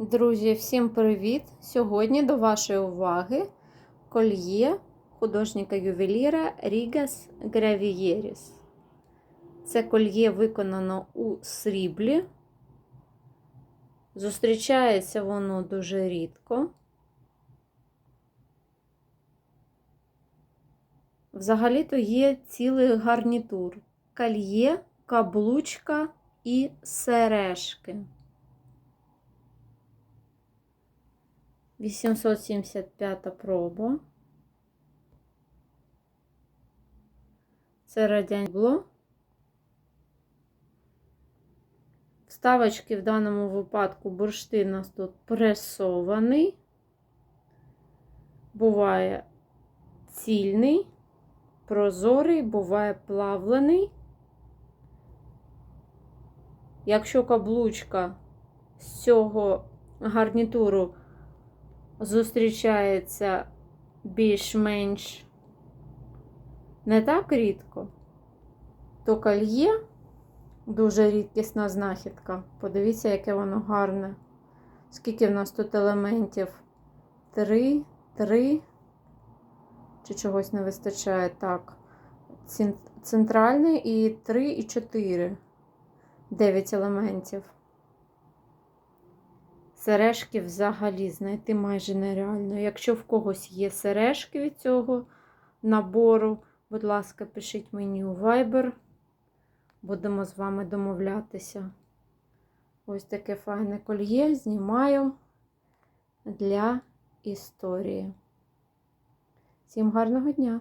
Друзі, всім привіт! Сьогодні до вашої уваги кольє художника-ювеліра Рігас Гравієріс. Це кольє виконано у сріблі. Зустрічається воно дуже рідко. Взагалі-то є цілий гарнітур: кольє, каблучка і сережки. 875 проба. Це радянське. Вставочки в даному випадку бурштин у нас тут пресований. Буває цільний, прозорий, буває плавлений. Якщо каблучка з цього гарнітуру зустрічається більш-менш не так рідко, то кольє дуже рідкісна знахідка. Подивіться, яке воно гарне. Скільки в нас тут елементів? Три, три, чи чогось не вистачає? Так. Центральний і три, і чотири. Дев'ять елементів. Сережки взагалі знайти майже нереально. Якщо в когось є сережки від цього набору, будь ласка, пишіть мені у Viber. Будемо з вами домовлятися. Ось таке файне кольє знімаю для історії. Всім гарного дня!